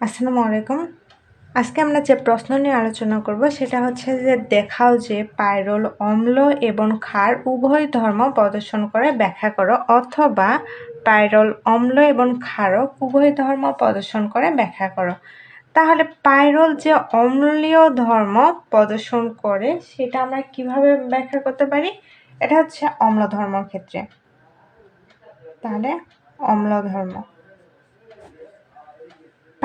আসসালামু আলাইকুম। আজকে আমরা যে প্রশ্ন নিয়ে আলোচনা করব সেটা হচ্ছে যে দেখাও যে পাইরল অম্ল এবং ক্ষার উভয় ধর্ম প্রদর্শন করে ব্যাখ্যা করো, অথবা পাইরল অম্ল এবং ক্ষারক উভয় ধর্ম প্রদর্শন করে ব্যাখ্যা করো। তাহলে পাইরল যে অম্লীয় ধর্ম প্রদর্শন করে সেটা আমরা কীভাবে ব্যাখ্যা করতে পারি? এটা হচ্ছে অম্ল ধর্মর ক্ষেত্রে। তাহলে অম্ল ধর্ম।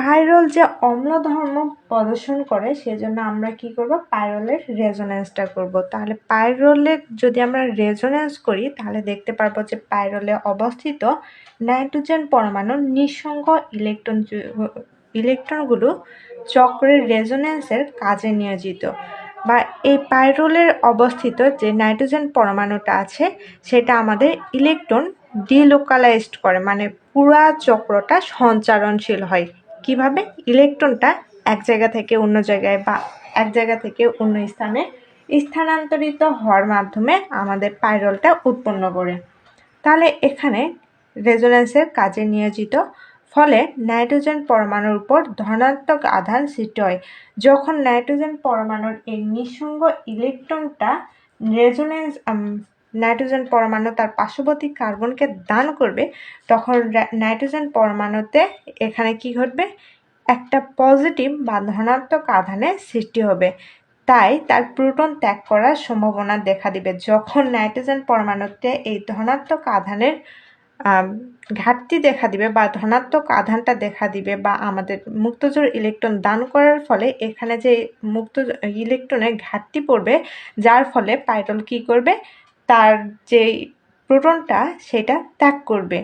পাইরল যে অম্ল ধর্ম প্রদর্শন করে, সেজন্য আমরা কি করব? পাইরলের রেজোনেন্সটা করব। তাহলে পাইরলের যদি আমরা রেজোনেন্স করি, তাহলে দেখতে পারব যে পাইরলে অবস্থিত নাইট্রোজেন পরমাণু নিঃসঙ্গ ইলেকট্রন ইলেকট্রনগুলো চক্রের রেজোনেন্সের কাজে নিয়োজিত। বা এই পাইরোলের অবস্থিত যে নাইট্রোজেন পরমাণুটা আছে, সেটা আমাদের ইলেকট্রন ডিলোকালাইজড করে মানে পুরা চক্রটা সঞ্চারণশীল হয়। কীভাবে ইলেকট্রনটা এক জায়গা থেকে অন্য জায়গায় বা এক জায়গা থেকে অন্য স্থানে স্থানান্তরিত হওয়ার মাধ্যমে আমাদের পাইরলটা উৎপন্ন করে। তাহলে এখানে রেজোনেন্সের কাজে নিয়োজিত, ফলে নাইট্রোজেন পরমাণুর উপর ধনাত্মক আধান সৃষ্টি হয়। যখন নাইট্রোজেন পরমাণুর এই নিঃসঙ্গ ইলেকট্রনটা রেজোনেন্স নাইট্রোজেন পরমাণু তার পার্শ্ববর্তী কার্বনকে দান করবে, তখন নাইট্রোজেন পরমাণুতে এখানে কি ঘটবে? একটা পজিটিভ বা ধনাত্মক আধানের সৃষ্টি হবে। তাই তার প্রোটন ত্যাগ করার সম্ভাবনা দেখা দিবে। যখন নাইট্রোজেন পরমাণুতে এই ধনাত্মক আধানের ঘাটতি দেখা দিবে বা ধনাত্মক আধানটা দেখা দিবে বা আমাদের মুক্তজোর ইলেকট্রন দান করার ফলে এখানে যে মুক্ত ইলেকট্রনের ঘাটতি পড়বে, যার ফলে পাইরল কি করবে? তার যে প্রোটনটা সেটা ত্যাগ করবে।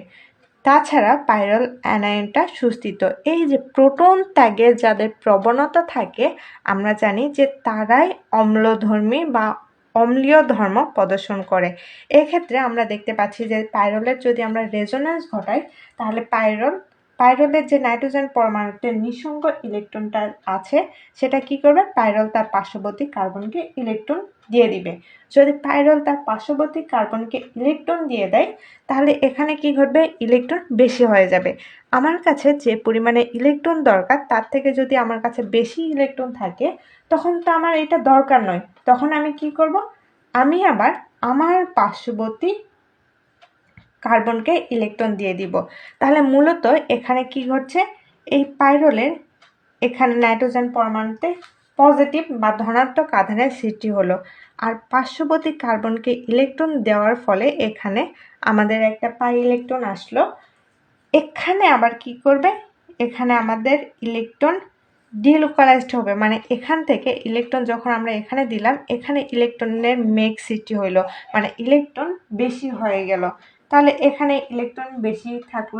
তাছাড়া পাইরল অ্যানায়নটা সুস্থিত। এই যে প্রোটন ত্যাগের যাদের প্রবণতা থাকে, আমরা জানি যে তারাই অম্লধর্মী বা অম্লীয় ধর্ম প্রদর্শন করে। এক্ষেত্রে আমরা দেখতে পাচ্ছি যে পাইরলের যদি আমরা রেজোনেন্স ঘটাই, তাহলে পাইরল পাইরলের যে নাইট্রোজেন পরমাণুতে নিঃসঙ্গ ইলেকট্রনটা আছে, সেটা কি করবে? পাইরল তার পার্শ্ববর্তী কার্বনকে ইলেকট্রন দিয়ে দিবে। যদি পাইরল তার পার্শ্ববর্তী কার্বনকে ইলেকট্রন দিয়ে দেয়, তাহলে এখানে কি ঘটবে? ইলেকট্রন বেশি হয়ে যাবে। আমার কাছে যে পরিমাণে ইলেকট্রন দরকার, তার থেকে যদি আমার কাছে বেশি ইলেকট্রন থাকে, তখন তো আমার এটা দরকার নয়। তখন আমি কি করব? আমি আবার আমার পার্শ্ববর্তী কার্বনকে ইলেকট্রন দিয়ে দিব। তাহলে মূলত এখানে কি ঘটছে? এই পাইরোলের এখানে নাইট্রোজেন পরমাণুতে পজিটিভ বা ধনাত্মক আধানের সৃষ্টি হলো। আর পার্শ্ববর্তী কার্বনকে ইলেকট্রন দেওয়ার ফলে এখানে আমাদের একটা পাই ইলেকট্রন আসলো। এখানে আবার কি করবে? এখানে আমাদের ইলেকট্রন ডিলোকালাইজড হবে। মানে এখান থেকে ইলেকট্রন যখন আমরা এখানে দিলাম, এখানে ইলেকট্রনের মেঘ সৃষ্টি হইল। মানে ইলেকট্রন বেশি হয়ে গেল। তাহলে এখানে ইলেকট্রন বেশি থাকল।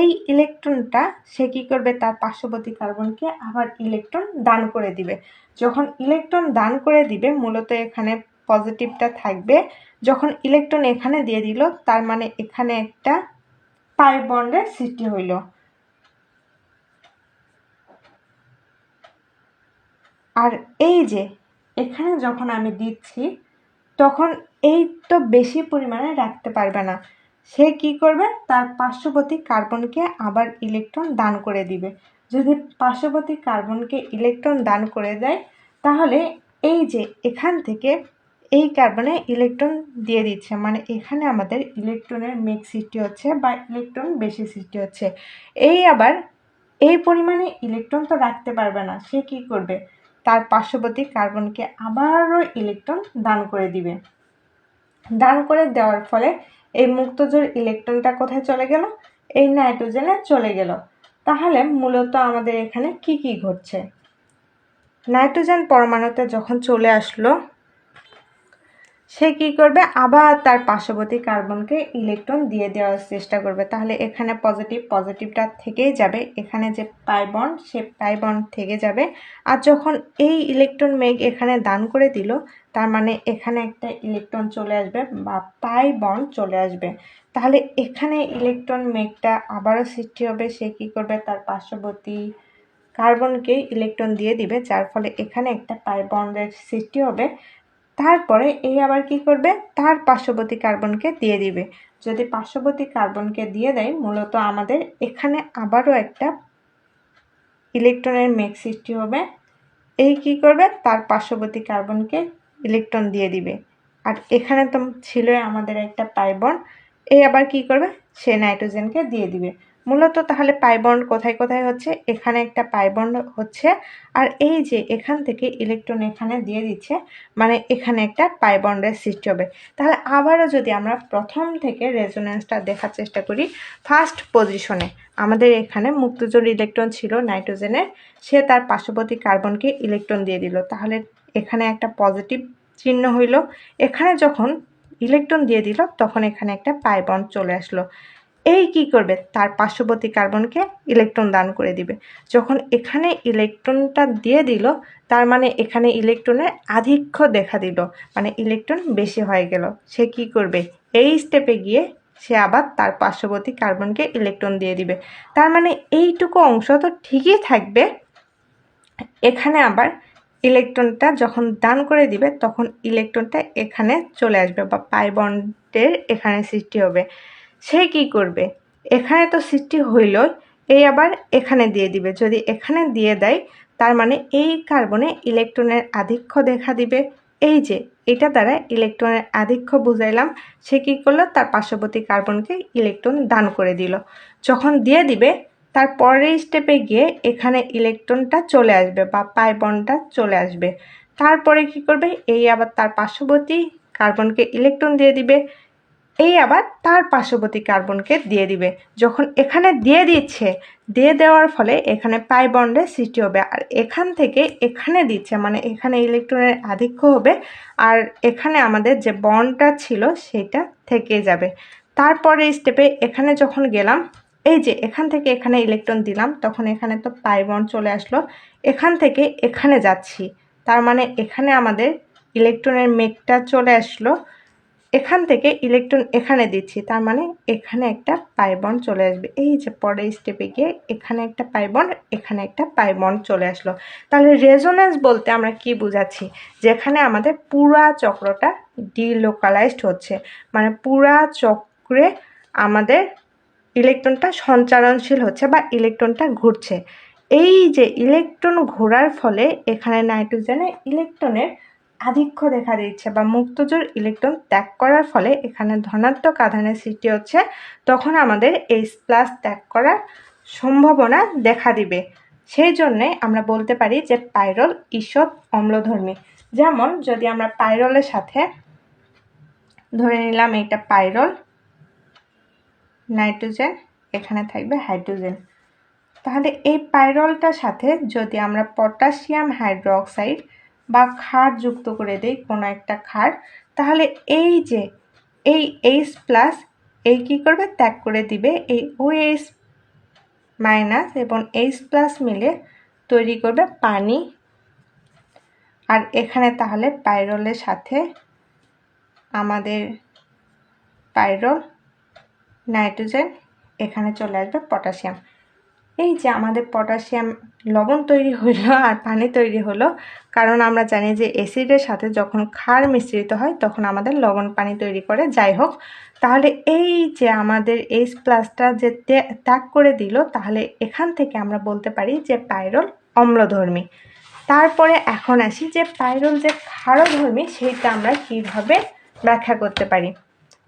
এই ইলেকট্রনটা সে কী করবে? তার পার্শ্ববর্তী কার্বনকে আবার ইলেকট্রন দান করে দিবে। যখন ইলেকট্রন দান করে দিবে, মূলত এখানে পজিটিভটা থাকবে। যখন ইলেকট্রন এখানে দিয়ে দিল, তার মানে এখানে একটা পাই বন্ডের সৃষ্টি হইল। আর এই যে, এখানে যখন আমি দিচ্ছি, তখন এই তো বেশি পরিমাণে রাখতে পারবে না। সে কি করবে? তার পার্শ্ববর্তী কার্বনকে আবার ইলেকট্রন দান করে দিবে। যদি পার্শ্ববর্তী কার্বনকে ইলেকট্রন দান করে দেয়, তাহলে এই যে এখান থেকে এই কার্বনে ইলেকট্রন দিয়ে দিচ্ছে মানে এখানে আমাদের ইলেকট্রনের মেঘ সৃষ্টি হচ্ছে বা ইলেকট্রন বেশি সৃষ্টি হচ্ছে। এই আবার এই পরিমাণে ইলেকট্রন তো রাখতে পারবে না, সে কি করবে? তার পার্শ্ববর্তী কার্বনকে আবারও ইলেকট্রন দান করে দিবে। দান করে দেওয়ার ফলে এই মুক্তজোর ইলেকট্রনটা কোথায় চলে গেল? এই নাইট্রোজেনে চলে গেল। তাহলে মূলত আমাদের এখানে কি কি ঘটছে? নাইট্রোজেন পরমাণুতে যখন চলে আসলো সে কি করবে? আবার তার পার্শ্ববর্তী কার্বনকে ইলেকট্রন দিয়ে দেওয়ার চেষ্টা করবে। তাহলে এখানে পজিটিভ পজিটিভটা থেকেই যাবে। এখানে যে পাইবন সে পাইবন থেকে যাবে। আর যখন এই ইলেকট্রন মেঘ এখানে দান করে দিল, তার মানে এখানে একটা ইলেকট্রন চলে আসবে বা পাই চলে আসবে। তাহলে এখানে ইলেকট্রন মেঘটা আবারও সৃষ্টি হবে। সে কী করবে? তার পার্শ্ববর্তী কার্বনকে ইলেকট্রন দিয়ে দিবে, যার ফলে এখানে একটা পাই সৃষ্টি হবে। তারপরে এই আবার কি করবে? তার পার্শ্ববর্তী কার্বনকে দিয়ে দিবে। যদি পার্শ্ববর্তী কার্বনকে দিয়ে দেয়, মূলত আমাদের এখানে আবারও একটা ইলেকট্রনের মেঘ সৃষ্টি হবে। এই কি করবে? তার পার্শ্ববর্তী কার্বনকে ইলেকট্রন দিয়ে দিবে। আর এখানে তো ছিল আমাদের একটা পাইবন। এই আবার কি করবে? সে নাইট্রোজেনকে দিয়ে দিবে। মূলত তাহলে পাইবন্ড কোথায় কোথায় হচ্ছে? এখানে একটা পাইবন্ড হচ্ছে। আর এই যে এখান থেকে ইলেকট্রন এখানে দিয়ে দিচ্ছে মানে এখানে একটা পাইবন্ডের সৃষ্টি হবে। তাহলে আবারও যদি আমরা প্রথম থেকে রেজোনেন্সটা দেখার চেষ্টা করি ফার্স্ট পজিশনে আমাদের এখানে মুক্তজোর ইলেকট্রন ছিল নাইট্রোজেনের সে তার পার্শ্ববর্তী কার্বনকে ইলেকট্রন দিয়ে দিল। তাহলে এখানে একটা পজিটিভ চিহ্ন হইল। এখানে যখন ইলেকট্রন দিয়ে দিল, তখন এখানে একটা পাইবন্ড চলে আসলো। এই কি করবে? তার পার্শ্ববর্তী কার্বনকে ইলেকট্রন দান করে দিবে। যখন এখানে ইলেকট্রনটা দিয়ে দিল, তার মানে এখানে ইলেকট্রনের আধিক্য দেখা দিল। মানে ইলেকট্রন বেশি হয়ে গেল। সে কি করবে? এই স্টেপে গিয়ে সে আবার তার পার্শ্ববর্তী কার্বনকে ইলেকট্রন দিয়ে দিবে। তার মানে এইটুকু অংশ তো ঠিকই থাকবে। এখানে আবার ইলেকট্রনটা যখন দান করে দিবে, তখন ইলেকট্রনটা এখানে চলে আসবে বা পাইবন্ডের এখানে সৃষ্টি হবে। সে কি করবে? এখানে তো সৃষ্টি হইল এই আবার এখানে দিয়ে দিবে। যদি এখানে দিয়ে দেয়, তার মানে এই কার্বনে ইলেকট্রনের আধিক্য দেখা দিবে। এই যে, এটা দ্বারা ইলেকট্রনের আধিক্য বুঝাইলাম, সে কী করল? তার পার্শ্ববর্তী কার্বনকে ইলেকট্রন দান করে দিল। যখন দিয়ে দিবে, তার পরের স্টেপে গিয়ে এখানে ইলেকট্রনটা চলে আসবে বা পাইবনটা চলে আসবে। তারপরে কি করবে? এই আবার তার পার্শ্ববর্তী কার্বনকে ইলেকট্রন দিয়ে দিবে। এই আবার তার পার্শ্ববর্তী কার্বনকে দিয়ে দিবে। যখন এখানে দিয়ে দিচ্ছে, দিয়ে দেওয়ার ফলে এখানে পাই বন্ডের সৃষ্টি হবে। আর এখান থেকে এখানে দিচ্ছে মানে এখানে ইলেকট্রনের আধিক্য হবে। আর এখানে আমাদের যে বন্ডটা ছিল, সেটা থেকে যাবে। তারপরে স্টেপে এখানে যখন গেলাম, এই যে এখান থেকে এখানে ইলেকট্রন দিলাম, তখন এখানে তো পাই বন্ড চলে আসলো। এখান থেকে এখানে যাচ্ছি। তার মানে এখানে আমাদের ইলেকট্রনের মেঘটা চলে আসলো। এখান থেকে ইলেকট্রন এখানে দিচ্ছি, তার মানে এখানে একটা পাইবন চলে আসবে। এই যে পরের স্টেপে গিয়ে এখানে একটা পাইবন এখানে একটা পাইবন চলে আসলো। তাহলে রেজোনেন্স বলতে আমরা কি বুঝাচ্ছি? যেখানে আমাদের পুরা চক্রটা ডিলোকালাইজড হচ্ছে। মানে পুরা চক্রে আমাদের ইলেকট্রনটা সঞ্চারণশীল হচ্ছে বা ইলেকট্রনটা ঘুরছে। এই যে ইলেকট্রন ঘোরার ফলে এখানে নাইট্রোজেনে ইলেকট্রনের আধিক্য দেখা দিচ্ছে বা মুক্তজোর ইলেকট্রন ত্যাগ করার ফলে এখানে ধনাত্মক আধানের সৃষ্টি হচ্ছে, তখন আমাদের এইচ প্লাস ত্যাগ করার সম্ভাবনা দেখা দিবে। সেই জন্যে আমরা বলতে পারি যে পাইরল ঈষৎ অম্লধর্মী। যেমন যদি আমরা পাইরলের সাথে ধরে নিলাম এটা পাইরল, নাইট্রোজেন, এখানে থাকবে হাইড্রোজেন। তাহলে এই পাইরলটার সাথে যদি আমরা পটাশিয়াম হাইড্রোক্সাইড বা ক্ষার যুক্ত করে দেই কোনো একটা ক্ষার তাহলে এই যে, এই এইচ প্লাস এই কী করবে? ত্যাগ করে দিবে। এই ও এইচ মাইনাস এবং এইচ প্লাস মিলে তৈরি করবে পানি। আর এখানে তাহলে পাইরলের সাথে আমাদের পাইরল নাইট্রোজেন এখানে চলে আসবে পটাশিয়াম এই যে আমাদের পটাশিয়াম লবণ তৈরি হলো আর পানি তৈরি হলো, কারণ আমরা জানি যে অ্যাসিডের সাথে যখন ক্ষার মিশ্রিত হয় তখন আমাদের লবণ পানি তৈরি করে। যাই হোক, তাহলে এই যে আমাদের এইচ প্লাসটা যে ত্যাগ করে দিল, তাহলে এখান থেকে আমরা বলতে পারি যে পাইরল অম্লধর্মী। তারপরে এখন আসি যে পাইরল যে ক্ষারধর্মী, সেইটা আমরা কীভাবে ব্যাখ্যা করতে পারি?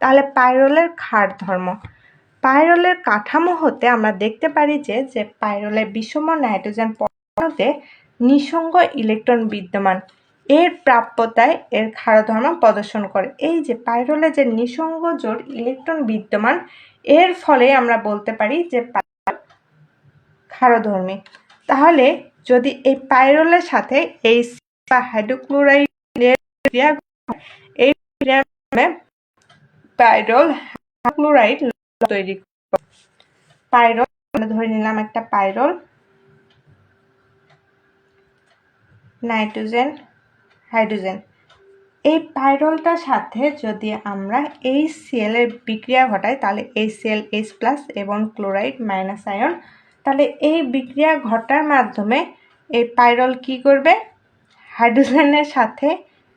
তাহলে পাইরলের ক্ষার ধর্ম পাইরলের কাঠামো হতে আমরা দেখতে পারি যে যে পাইরলের বিষম নাইট্রোজেন পরমাণুতে নিঃসঙ্গ ইলেকট্রন বিদ্যমান। এর প্রাপ্যতায় এর ক্ষারধর্ম প্রদর্শন করে। এই যে পাইরলে যে নিঃসঙ্গ জোর ইলেকট্রন বিদ্যমান, এর ফলে আমরা বলতে পারি যে ক্ষারধর্মী। তাহলে যদি এই পাইরলের সাথে এই বা হাইড্রোক্লোরাইড এই পাইরল ক্লোরাইড তৈরি পাইরল ধরে নিলাম একটা পাইরল, নাইট্রোজেন, হাইড্রোজেন। এই পাইরলটার সাথে যদি আমরা এই সেলের বিক্রিয়া ঘটাই, তাহলে এই সেল এইচ প্লাস এবং ক্লোরাইড মাইনাস আয়ন, তাহলে এই বিক্রিয়া ঘটার মাধ্যমে এই পাইরল কি করবে? হাইড্রোজেনের সাথে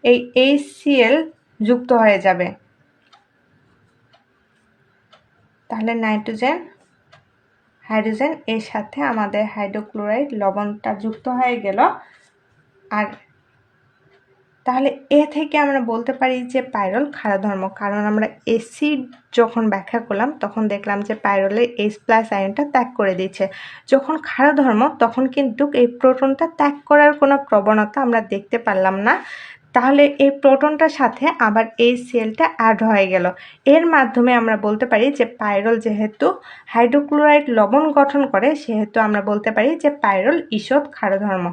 এই এইচ সিএল যুক্ত হয়ে যাবে। তাহলে নাইট্রোজেন, হাইড্রোজেন এর সাথে আমাদের হাইড্রোক্লোরাইড লবণটা যুক্ত হয়ে গেল। আর তাহলে এ থেকে আমরা বলতে পারি যে পাইরল খারা ধর্ম কারণ আমরা এসিড যখন ব্যাখ্যা করলাম, তখন দেখলাম যে পাইরলের এইচ প্লাস আয়নটা ত্যাগ করে দিচ্ছে যখন খারা ধর্ম তখন কিন্তু এই প্রোটনটা ত্যাগ করার কোনো প্রবণতা আমরা দেখতে পারলাম না। তাহলে এই প্রোটনটার সাথে আবার এই সেলটা অ্যাড হয়ে গেল। এর মাধ্যমে আমরা বলতে পারি যে পাইরল যেহেতু হাইড্রোক্লোরাইড লবণ গঠন করে, সেহেতু আমরা বলতে পারি যে পাইরল ঈষৎ ক্ষারধর্ম।